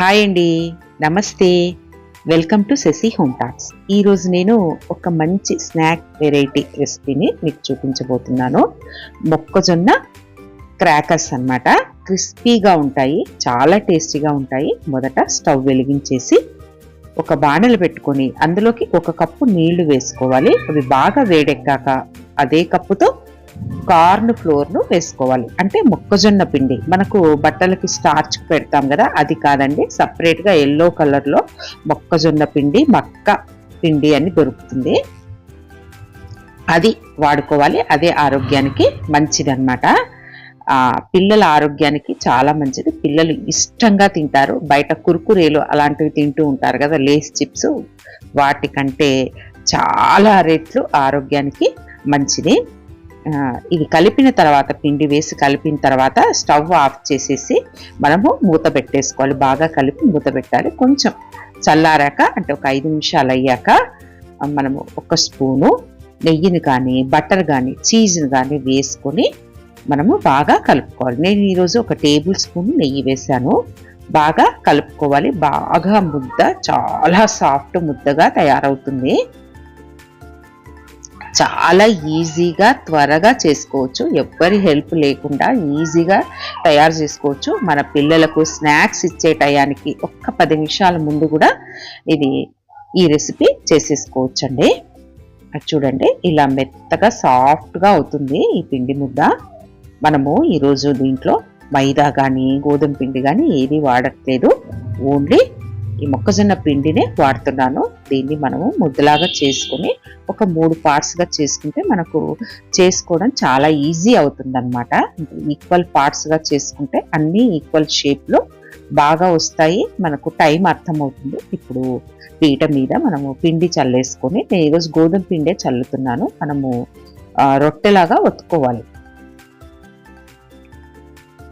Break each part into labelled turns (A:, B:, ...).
A: Hi అండి. నమస్తే. Welcome to Shashi home talks. ఈరోజు నేను ఒక మంచి స్నాక్ వెరైటీ రెసిపీని మీకు చూపించబోతున్నాను. మొక్కజొన్న క్రాకర్స్ అన్నమాట. క్రిస్పీగా ఉంటాయి చాలా టేస్టీగా ఉంటాయి. మొదట స్టవ్ వెలిగించేసి ఒక బాణలు పెట్టుకొని అందులోకి ఒక కప్పు నీళ్ళు వేసుకోవాలి. అవి బాగా వేడెక్కాక అదే కప్పుతో కార్న్ ఫ్లోర్ను వేసుకోవాలి. అంటే మొక్కజొన్న పిండి. మనకు బట్టలకి స్టార్చ్ పెడతాం కదా అది కాదండి. సపరేట్గా ఎల్లో కలర్లో మొక్కజొన్న పిండి మక్క పిండి అని దొరుకుతుంది. అది వాడుకోవాలి. అదే ఆరోగ్యానికి మంచిదన్నమాట. పిల్లల ఆరోగ్యానికి చాలా మంచిది. పిల్లలు ఇష్టంగా తింటారు. బయట కురుకురేలు అలాంటివి తింటూ ఉంటారు కదా లేస్ చిప్స్. వాటికంటే చాలా రెట్లు ఆరోగ్యానికి మంచిది. ఇది కలిపిన తర్వాత పిండి వేసి కలిపిన తర్వాత స్టవ్ ఆఫ్ చేసేసి మనము మూత పెట్టేసుకోవాలి. బాగా కలిపి మూత పెట్టాలి. కొంచెం చల్లారాక అంటే ఒక ఐదు నిమిషాలు అయ్యాక మనము ఒక స్పూను నెయ్యిని కానీ బటర్ కానీ చీజ్ని కానీ వేసుకొని మనము బాగా కలుపుకోవాలి. నేను ఈరోజు ఒక టేబుల్ స్పూన్ నెయ్యి వేశాను. బాగా కలుపుకోవాలి. బాగా ముద్ద చాలా సాఫ్ట్ ముద్దగా తయారవుతుంది. చాలా ఈజీగా త్వరగా చేసుకోవచ్చు. ఎవ్వరి హెల్ప్ లేకుండా ఈజీగా తయారు చేసుకోవచ్చు. మన పిల్లలకు స్నాక్స్ ఇచ్చే టయానికి ఒక్క పది నిమిషాల ముందు కూడా ఇది ఈ రెసిపీ చేసేసుకోవచ్చు అండి అది చూడండి ఇలా మెత్తగా సాఫ్ట్గా అవుతుంది ఈ పిండి ముద్ద. మనము ఈరోజు దీంట్లో మైదా కానీ గోధుమ పిండి కానీ ఏది వాడట్లేదు. ఓన్లీ ఈ మొక్కజొన్న పిండినే వాడుతున్నాను. దీన్ని మనము ముద్దలాగా చేసుకొని ఒక మూడు పార్ట్స్గా చేసుకుంటే మనకు చేసుకోవడం చాలా ఈజీ అవుతుంది అనమాట ఈక్వల్ పార్ట్స్గా చేసుకుంటే అన్నీ ఈక్వల్ షేప్లో బాగా వస్తాయి. మనకు టైం అర్థమవుతుంది. ఇప్పుడు పీట మీద మనము పిండి చల్లేసుకొని నేను ఈరోజు గోధుమ పిండే చల్లుతున్నాను. మనము రొట్టెలాగా ఒత్తుకోవాలి.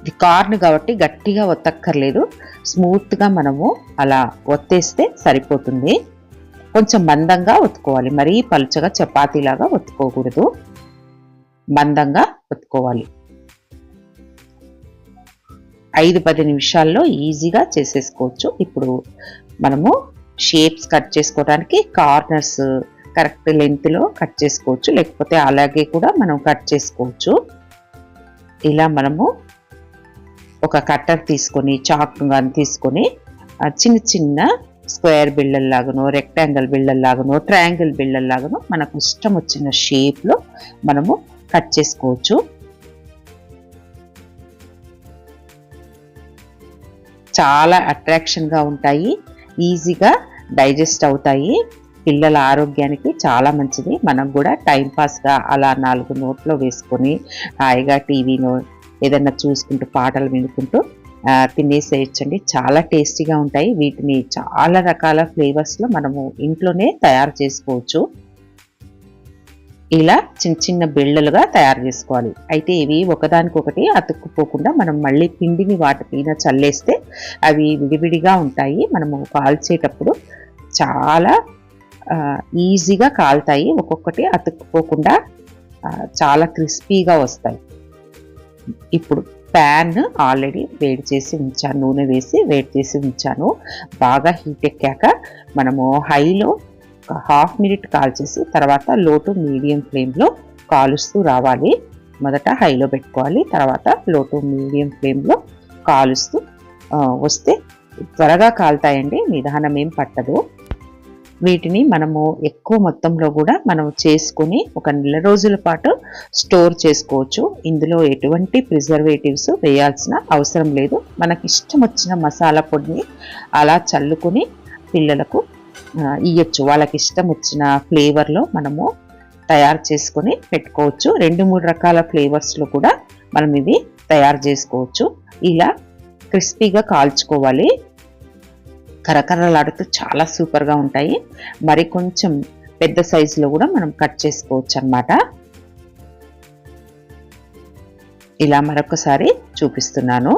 A: ఇది కార్న్ కాబట్టి గట్టిగా ఒత్తక్కర్లేదు. స్మూత్గా మనము అలా ఒత్తేస్తే సరిపోతుంది. కొంచెం మందంగా ఒత్తుకోవాలి. మరీ పలుచగా చపాతీలాగా ఒత్తుకోకూడదు. మందంగా ఒత్తుకోవాలి. ఐదు పది నిమిషాల్లో ఈజీగా చేసేసుకోవచ్చు. ఇప్పుడు మనము షేప్స్ కట్ చేసుకోవడానికి కార్నర్స్ కరెక్ట్ లెంత్లో కట్ చేసుకోవచ్చు. లేకపోతే అలాగే కూడా మనం కట్ చేసుకోవచ్చు. ఇలా మనము ఒక కట్టర్ తీసుకొని చాక్ కానీ తీసుకొని చిన్న చిన్న స్క్వేర్ బిళ్ళల్లాగానో రెక్టాంగిల్ బిళ్ళల్లాగానో ట్రయాంగిల్ బిళ్ళల్లాగానో మనకు ఇష్టం వచ్చిన షేప్లో మనము కట్ చేసుకోవచ్చు. చాలా అట్రాక్షన్గా ఉంటాయి ఈజీగా డైజెస్ట్ అవుతాయి. పిల్లల ఆరోగ్యానికి చాలా మంచిది. మనం కూడా టైంపాస్గా అలా నాలుగు నోట్లో వేసుకొని హాయిగా టీవీలో ఏదన్నా చూసుకుంటూ పాటలు వినుకుంటూ తినేసేయచ్చండి. చాలా టేస్టీగా ఉంటాయి. వీటిని చాలా రకాల ఫ్లేవర్స్లో మనము ఇంట్లోనే తయారు చేసుకోవచ్చు. ఇలా చిన్న చిన్న బిళ్ళలుగా తయారు చేసుకోవాలి. అయితే ఇవి ఒకదానికొకటి అతుక్కుపోకుండా మనం మళ్ళీ పిండిని వాటిపైన చల్లేస్తే అవి విడివిడిగా ఉంటాయి. మనము కాల్చేటప్పుడు చాలా ఈజీగా కాలుతాయి. ఒక్కొక్కటి అతుక్కుపోకుండా చాలా క్రిస్పీగా వస్తాయి. ఇప్పుడు ప్యాన్ ఆల్రెడీ వేడి చేసి ఉంచాను నూనె వేసి వేడి చేసి ఉంచాను. బాగా హీట్ ఎక్కాక మనము హైలో ఒక హాఫ్ మినిట్ కాల్చేసి తర్వాత లో టు మీడియం ఫ్లేమ్లో కాలుస్తూ రావాలి. మొదట హైలో పెట్టుకోవాలి తర్వాత లో టు మీడియం ఫ్లేమ్లో కాలుస్తూ వస్తే త్వరగా కాలుతాయండి నిదానం ఏం పట్టదు. వీటిని మనము ఎక్కువ మొత్తంలో కూడా మనం చేసుకుని ఒక నెల రోజుల పాటు స్టోర్ చేసుకోవచ్చు. ఇందులో ఎటువంటి ప్రిజర్వేటివ్స్ వేయాల్సిన అవసరం లేదు. మనకి ఇష్టం వచ్చిన మసాలా పొడిని అలా చల్లుకొని పిల్లలకు ఇయ్యచ్చు. వాళ్ళకి ఇష్టం వచ్చిన ఫ్లేవర్లో మనము తయారు చేసుకొని పెట్టుకోవచ్చు. రెండు మూడు రకాల ఫ్లేవర్స్లో కూడా మనం ఇవి తయారు చేసుకోవచ్చు. ఇలా క్రిస్పీగా కాల్చుకోవాలి. కరకరలాడుతూ చాలా సూపర్గా ఉంటాయి. మరి కొంచెం పెద్ద సైజులో కూడా మనం కట్ చేసుకోవచ్చు అన్నమాట ఇలా మరొకసారి చూపిస్తున్నాను.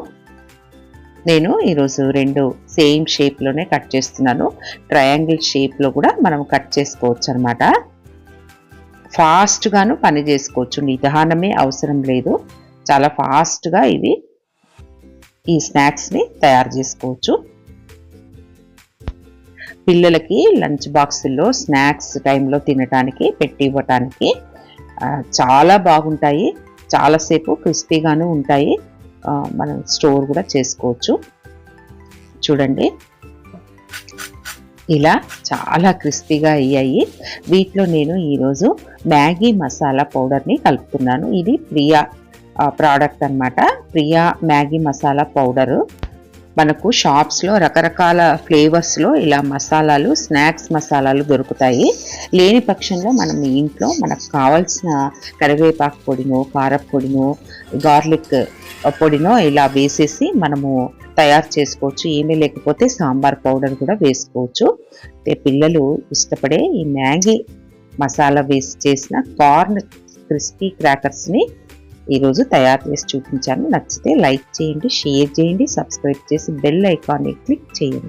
A: నేను ఈరోజు రెండు సేమ్ షేప్లోనే కట్ చేస్తున్నాను. ట్రయాంగిల్ షేప్లో కూడా మనం కట్ చేసుకోవచ్చు అనమాట ఫాస్ట్గాను పని చేసుకోవచ్చు. నిదానమే అవసరం లేదు. చాలా ఫాస్ట్గా ఇవి ఈ స్నాక్స్ని తయారు చేసుకోవచ్చు. పిల్లలకి లంచ్ బాక్సుల్లో స్నాక్స్ టైంలో తినడానికి పెట్టి ఇవ్వటానికి చాలా బాగుంటాయి. చాలాసేపు క్రిస్పీగాను ఉంటాయి. మనం స్టోర్ కూడా చేసుకోవచ్చు. చూడండి. ఇలా చాలా క్రిస్పీగా అయ్యాయి. వీటిలో నేను ఈరోజు మ్యాగీ మసాలా పౌడర్ని కలుపుతున్నాను. ఇది ప్రియా ప్రోడక్ట్ అన్నమాట. Priya Maggi masala powder. మనకు షాప్స్లో రకరకాల ఫ్లేవర్స్లో ఇలా మసాలాలు స్నాక్స్ మసాలాలు దొరుకుతాయి. లేని పక్షంలో మనం ఇంట్లో మనకు కావాల్సిన కరివేపాకు పొడినో కారపొడినో గార్లిక్ పొడినో ఇలా వేసేసి మనము తయారు చేసుకోవచ్చు. ఏమీ లేకపోతే సాంబార్ పౌడర్ కూడా వేసుకోవచ్చు. పిల్లలు ఇష్టపడే ఈ మ్యాగీ మసాలా వేసి చేసిన కార్న్ క్రిస్పీ క్రాకర్స్ని ఈరోజు తయారు చేసి చూపించాను. నచ్చితే లైక్ చేయండి షేర్ చేయండి సబ్స్క్రైబ్ చేసి బెల్ ఐకాన్ని క్లిక్ చేయండి.